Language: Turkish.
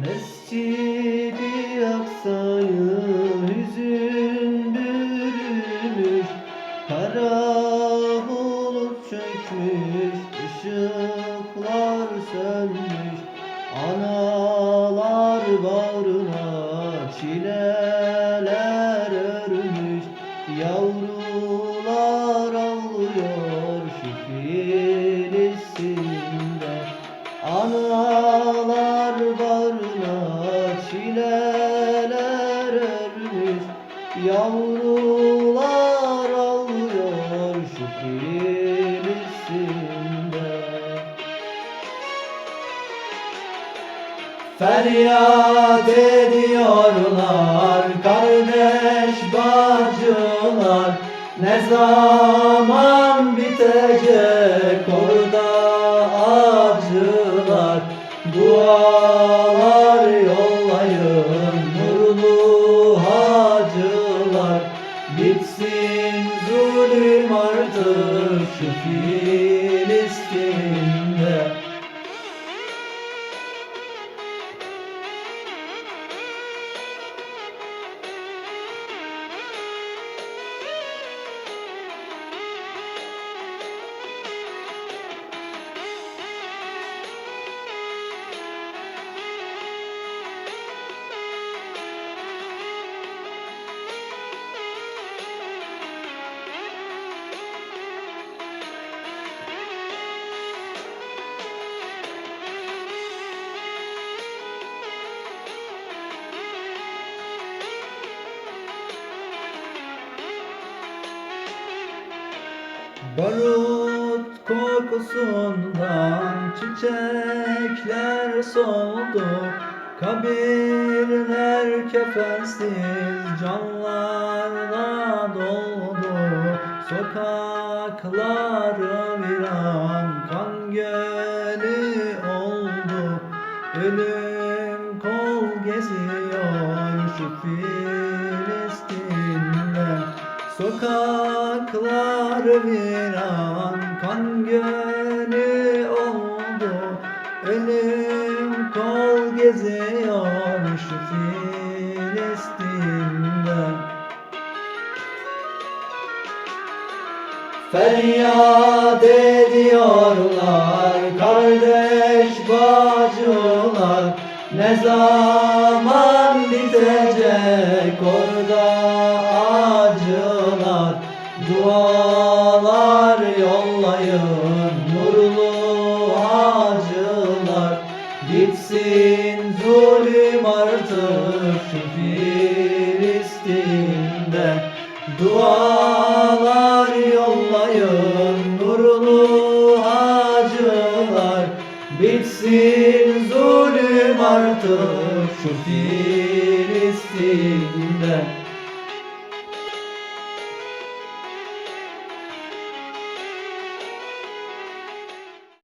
Mescidi Aksa'yı hüzün bürümüş Kara bulut çökmüş, ışıklar sönmüş Analar Feryat ediyorlar kardeş bacılar. Ne zaman bitecek orada acılar? Dualar yollayın nurlu hacılar. Bitsin zulüm artık şu Barut kokusundan çiçekler soldu. Kabirler kefensiz canlarla doldu. Sokakları viran kan gölü oldu. Ölüm kol geziyor şu Sokaklar viran kan gölü oldu. Ölüm kol geziyor şu Filistin'de. Feryat ediyorlar kardeş bacılar. Ne zaman bitecek Dualar yollayın nurlu hacılar Gitsin zulüm artık şu Filistin'de. Dualar yollayın nurlu hacılar Bitsin zulüm artık şu Filistin'de